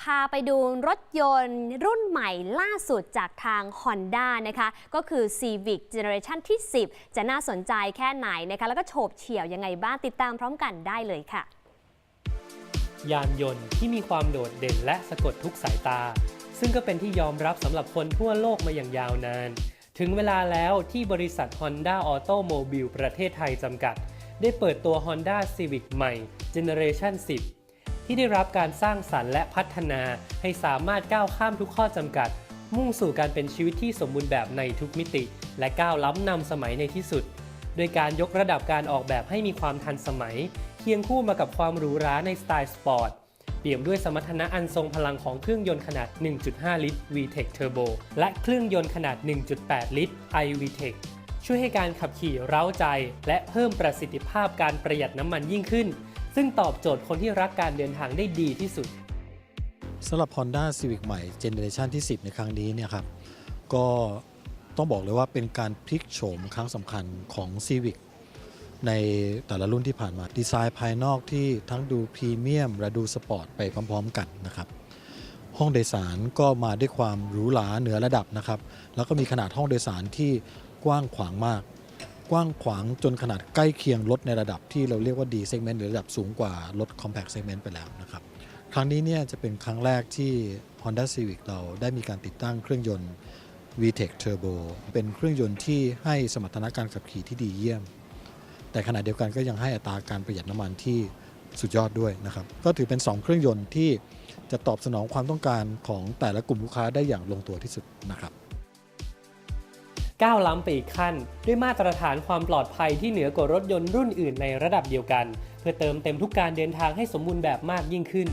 พาไปดูรถยนต์รุ่นใหม่ล่าสุดจากทาง Honda นะคะ ก็คือ Civic Generation ที่ 10 จะน่าสนใจแค่ไหนนะคะ แล้วก็โฉบเฉี่ยวยังไงบ้างติดตามพร้อมกันได้เลยค่ะ ยานยนต์ที่มีความโดดเด่นและสะกดทุกสายตา ซึ่งก็เป็นที่ยอมรับสำหรับคนทั่วโลกมาอย่างยาวนาน ถึงเวลาแล้วที่บริษัท Honda Automobile ประเทศไทยจำกัด ได้เปิดตัว Honda Civic ใหม่ Generation 10 ที่ได้รับการสร้างสรรค์และพัฒนา ให้สามารถก้าวข้ามทุกข้อจำกัด มุ่งสู่การเป็นชีวิตที่สมบูรณ์แบบในทุกมิติ และก้าวล้ำนำสมัยในที่สุด โดยการยกระดับการออกแบบให้มีความทันสมัย เคียงคู่มากับความหรูหราในสไตล์สปอร์ตเปี่ยมด้วยสมรรถนะอันทรงพลังของเครื่องยนต์ขนาด 1.5 ลิตร VTEC Turbo และเครื่องยนต์ขนาด 1.8 ลิตร iVTEC ช่วยให้การขับขี่เร้าใจ และเพิ่มประสิทธิภาพการประหยัดน้ำมันยิ่งขึ้น ซึ่งตอบโจทย์คนที่รักการเดินทางได้ดีที่สุดสำหรับ Honda Civic ใหม่เจเนอเรชันที่ 10 ในครั้งนี้เนี่ยครับก็ต้องบอกเลยว่าเป็นการพลิกโฉมครั้งสำคัญของ Civic ในแต่ละรุ่นที่ผ่านมา ดีไซน์ภายนอกที่ทั้งดูพรีเมียมและดูสปอร์ตไปพร้อมๆกันนะครับห้องโดยสารก็มาด้วยความหรูหราเหนือระดับนะครับ แล้วก็มีขนาดห้องโดยสารที่กว้างขวางมาก กว้างขวางจนขนาดใกล้เคียงรถในระดับที่เราเรียกว่า D segment หรือระดับสูงกว่ารถ compact segment ไปแล้วนะครับ ครั้งนี้เนี่ยจะเป็นครั้งแรกที่ Honda Civic เราได้มีการติดตั้งเครื่องยนต์ VTEC Turbo เป็นเครื่องยนต์ที่ให้สมรรถนะการขับขี่ที่ดีเยี่ยม แต่ขณะเดียวกันก็ยังให้อัตราการประหยัดน้ำมันที่สุดยอดด้วยนะครับ ก็ถือเป็น 2 เครื่องยนต์ที่จะตอบสนองความต้องการของแต่ละกลุ่มลูกค้าได้อย่างลงตัวที่สุดนะครับ ก้าวล้ำไปอีกขั้น ด้วยมาตรฐานความปลอดภัยที่เหนือกว่ารถยนต์รุ่นอื่นในระดับเดียวกัน เพื่อเติมเต็มทุกการเดินทางให้สมบูรณ์แบบมากยิ่งขึ้น